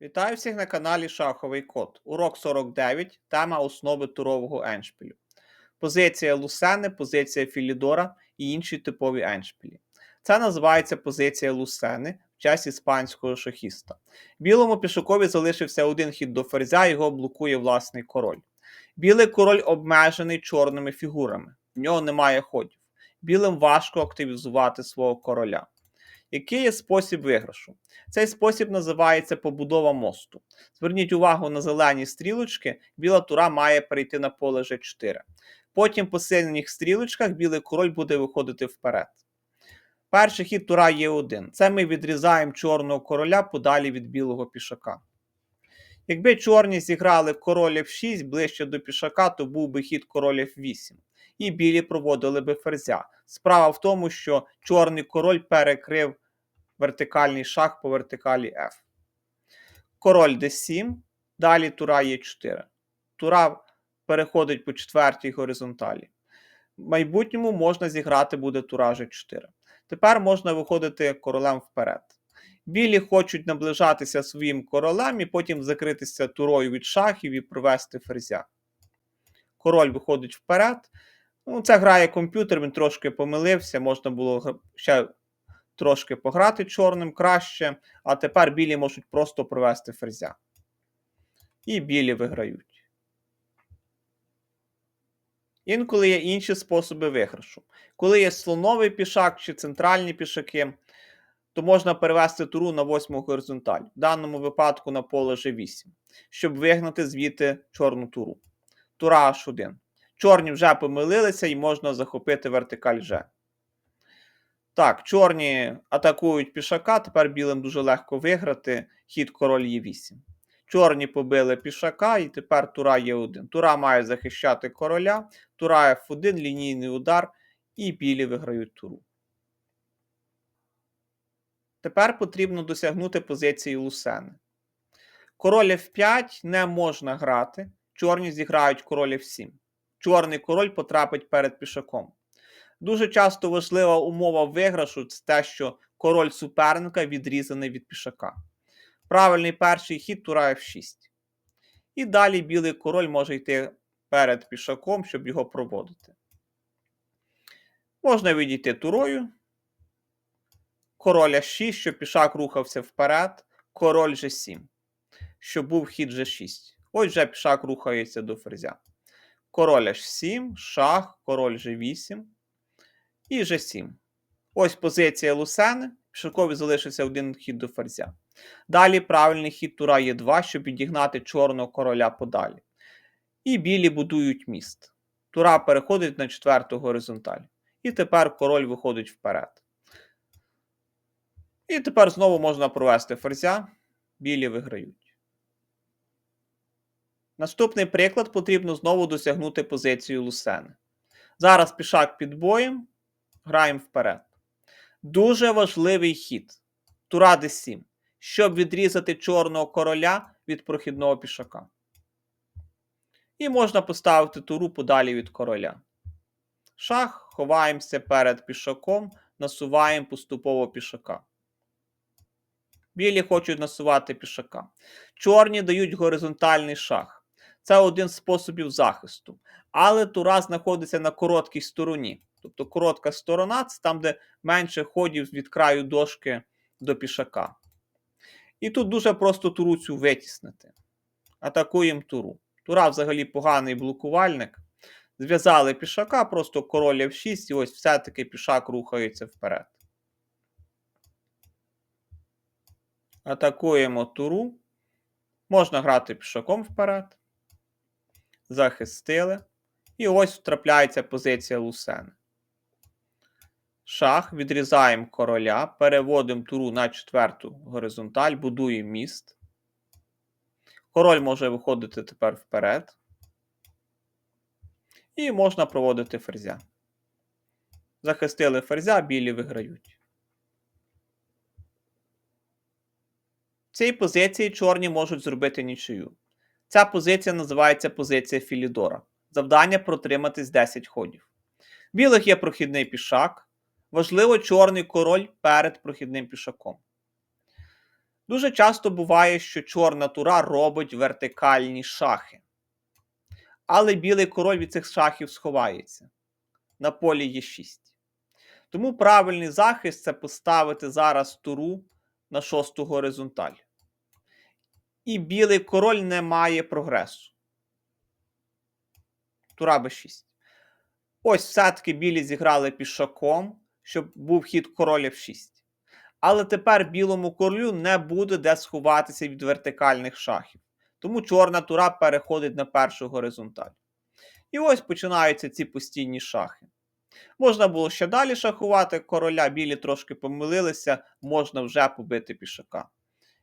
Вітаю всіх на каналі Шаховий Код. Урок 49. Тема основи турового еншпілю. Позиція Лусени, позиція Філідора і інші типові еншпілі. Це називається позиція Лусени в час іспанського шахіста. Білому пішокові залишився один хід до ферзя, його блокує власний король. Білий король обмежений чорними фігурами, в нього немає ходів. Білим важко активізувати свого короля. Який є спосіб виграшу? Цей спосіб називається побудова мосту. Зверніть увагу на зелені стрілочки, біла тура має перейти на поле G4. Потім по синіх стрілочках білий король буде виходити вперед. Перший хід тура є 1 Це ми відрізаємо чорного короля подалі від білого пішака. Якби чорні зіграли король F6 ближче до пішака, то був би хід король F8. І білі проводили би ферзя. Справа в тому, що чорний король перекрив вертикальний шах по вертикалі F. Король d7, далі тура Е4. Тура переходить по четвертій горизонталі. В майбутньому можна зіграти буде тура G4. Тепер можна виходити королем вперед. Білі хочуть наближатися своїм королем і потім закритися турою від шахів і провести ферзя. Король виходить вперед. Ну, Це грає комп'ютер, він трошки помилився, можна було ще трошки пограти чорним краще, а тепер білі можуть просто провести ферзя. І білі виграють. Інколи є інші способи виграшу. Коли є слоновий пішак чи центральні пішаки, то можна перевести туру на восьму горизонталь, в даному випадку на поле G8, щоб вигнати звідти чорну туру. Тура H1. Чорні вже помилилися і можна захопити вертикаль G. Так, чорні атакують пішака, тепер білим дуже легко виграти. Хід король Е8. Чорні побили пішака, і тепер тура Е1. Тура має захищати короля, тура F1, лінійний удар, і білі виграють туру. Тепер потрібно досягнути позиції Лусени. Король F5 не можна грати. Чорні зіграють король F7. Чорний король потрапить перед пішаком. Дуже часто важлива умова виграшу це те, що король суперника відрізаний від пішака. Правильний перший хід тура F6. І далі білий король може йти перед пішаком, щоб його проводити. Можна відійти турою. Король H6, щоб пішак рухався вперед. Король G7, щоб був хід G6. Ось вже пішак рухається до ферзя. Король H7, шах, король G8 і G7. Ось позиція Лусени. Пішакові залишився один хід до ферзя. Далі правильний хід тура є 2, щоб підігнати чорного короля подалі. І білі будують міст. Тура переходить на четверту горизонталь. І тепер король виходить вперед. І тепер знову можна провести ферзя. Білі виграють. Наступний приклад потрібно знову досягнути позицію Лусени. Зараз пішак під боєм. Граємо вперед. Дуже важливий хід. Тура d7, щоб відрізати чорного короля від прохідного пішака. І можна поставити туру подалі від короля. Шах, ховаємося перед пішаком, насуваємо поступово пішака. Білі хочуть насувати пішака. Чорні дають горизонтальний шах. Це один з способів захисту. Але тура знаходиться на короткій стороні. Тобто коротка сторона це там, де менше ходів від краю дошки до пішака. І тут дуже просто туру цю витіснити. Атакуємо туру. Тура взагалі поганий блокувальник. Зв'язали пішака, просто король F6, і ось все-таки пішак рухається вперед. Атакуємо туру. Можна грати пішаком вперед. Захистили. І ось трапляється позиція Лусени. Шах, відрізаємо короля, переводимо туру на четверту горизонталь, будуємо міст. Король може виходити тепер вперед. І можна проводити ферзя. Захистили ферзя, білі виграють. В цій позиції чорні можуть зробити нічию. Ця позиція називається позиція Філідора. Завдання протриматись 10 ходів. Білих є прохідний пішак. Важливо чорний король перед прохідним пішаком. Дуже часто буває, що чорна тура робить вертикальні шахи. Але білий король від цих шахів сховається. На полі є 6. Тому правильний захист це поставити зараз туру на шосту горизонталь. І білий король не має прогресу. Тура b6. Ось все-таки білі зіграли пішаком, щоб був хід короля в 6. Але тепер білому королю не буде де сховатися від вертикальних шахів. Тому чорна тура переходить на першу горизонталь. І ось починаються ці постійні шахи. Можна було ще далі шахувати короля, білі трошки помилилися, можна вже побити пішака.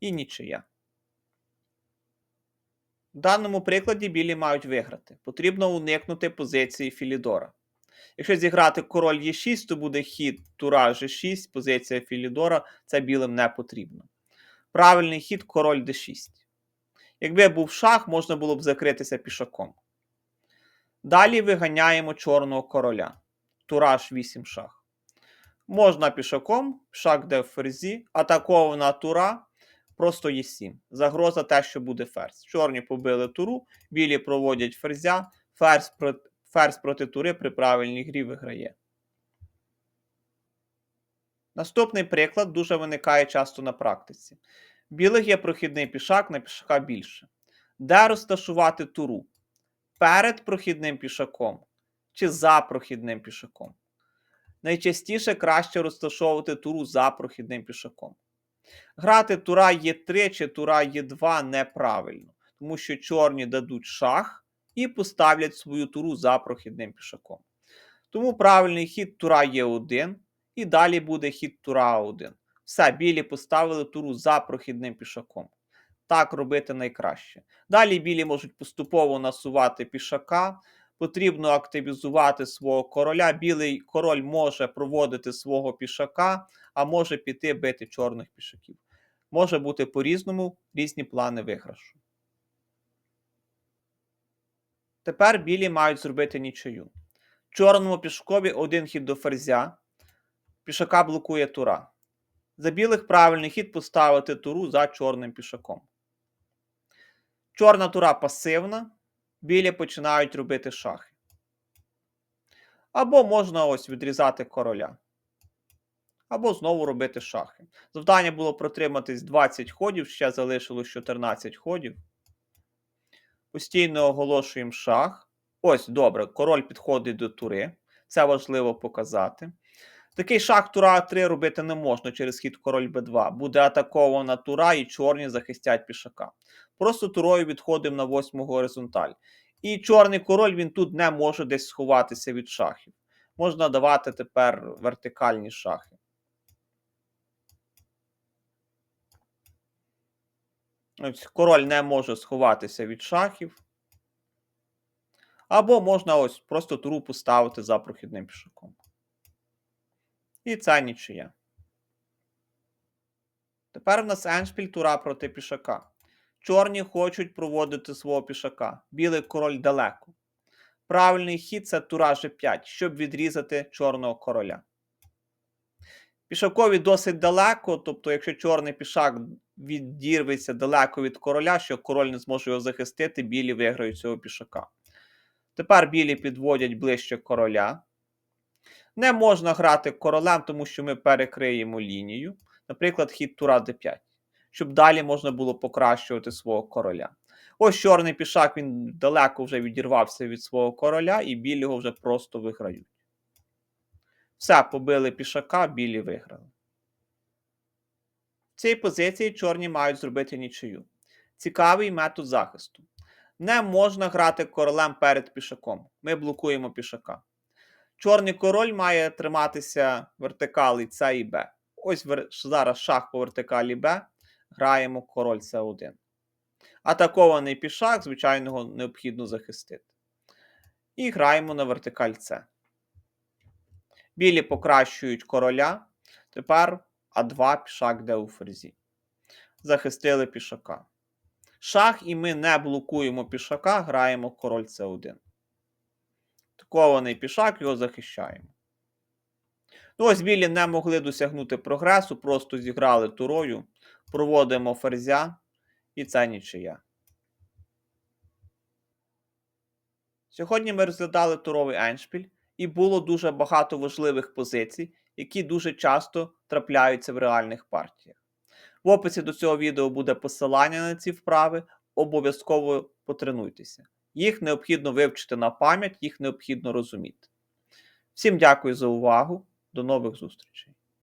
І нічия. В даному прикладі білі мають виграти. Потрібно уникнути позиції Філідора. Якщо зіграти король Е6, то буде хід тура G6, позиція Філідора, це білим не потрібно. Правильний хід король d6. Якби був шах, можна було б закритися пішаком. Далі виганяємо чорного короля. Тураж 8 шах. Можна пішаком, шах де в ферзі, атакована тура, просто є 7. Загроза те, що буде ферзь. Чорні побили туру, білі проводять ферзя, ферзь проти, ферзь проти тури при правильній грі виграє. Наступний приклад дуже виникає часто на практиці. Білих є прохідний пішак, на пішака більше. Де розташувати туру? Перед прохідним пішаком чи за прохідним пішаком? Найчастіше краще розташовувати туру за прохідним пішаком. Грати тура Е3 чи тура Е2 неправильно, тому що чорні дадуть шах і поставлять свою туру за прохідним пішаком. Тому правильний хід тура Е1 і далі буде хід тура А1. Все, білі поставили туру за прохідним пішаком. Так робити найкраще. Далі білі можуть поступово насувати пішака. Потрібно активізувати свого короля. Білий король може проводити свого пішака, а може піти бити чорних пішаків. Може бути по-різному різні плани виграшу. Тепер білі мають зробити нічию. Чорному пішкові один хід до ферзя. Пішака блокує тура. За білих правильний хід поставити туру за чорним пішаком. Чорна тура пасивна. Білі починають робити шахи. Або можна ось відрізати короля. Або знову робити шахи. Завдання було протриматись 20 ходів, ще залишилось 14 ходів. Постійно оголошуємо шах. Ось, добре, король підходить до тури. Це важливо показати. Такий шах тура А3 робити не можна через хід король Б2. Буде атакована тура і чорні захистять пішака. Просто турою відходимо на восьму горизонталь. І чорний король він тут не може десь сховатися від шахів. Можна давати тепер вертикальні шахи. Ось Король не може сховатися від шахів. Або можна ось просто туру поставити за прохідним пішаком. І це нічия. Тепер в нас еншпіль тура проти пішака. Чорні хочуть проводити свого пішака. Білий король далеко. Правильний хід це тура G5, щоб відрізати чорного короля. Пішакові досить далеко, тобто, якщо чорний пішак відірветься далеко від короля, що король не зможе його захистити, білі виграють цього пішака. Тепер білі підводять ближче короля. Не можна грати королем, тому що ми перекриємо лінію. Наприклад, хід тура d5, щоб далі можна було покращувати свого короля. Ось чорний пішак, він далеко вже відірвався від свого короля, і білі його вже просто виграють. Все, побили пішака, білі виграли. В цій позиції чорні мають зробити нічию. Цікавий метод захисту. Не можна грати королем перед пішаком. Ми блокуємо пішака. Чорний король має триматися вертикали С і Б. Ось зараз шах по вертикалі Б. Граємо король С1. Атакований пішак, звичайно, його необхідно захистити. І граємо на вертикаль С. Білі покращують короля. Тепер А2 пішак де у ферзі. Захистили пішака. Шах, і ми не блокуємо пішака, граємо король С1. Атакований пішак, його захищаємо. Ну, ось білі не могли досягнути прогресу, просто зіграли турою. проводимо ферзя, і це нічия. Сьогодні ми розглядали туровий еншпіль, і було дуже багато важливих позицій, які дуже часто трапляються в реальних партіях. В описі до цього відео буде посилання на ці вправи, обов'язково потренуйтеся. Їх необхідно вивчити на пам'ять, їх необхідно розуміти. Всім дякую за увагу, до нових зустрічей!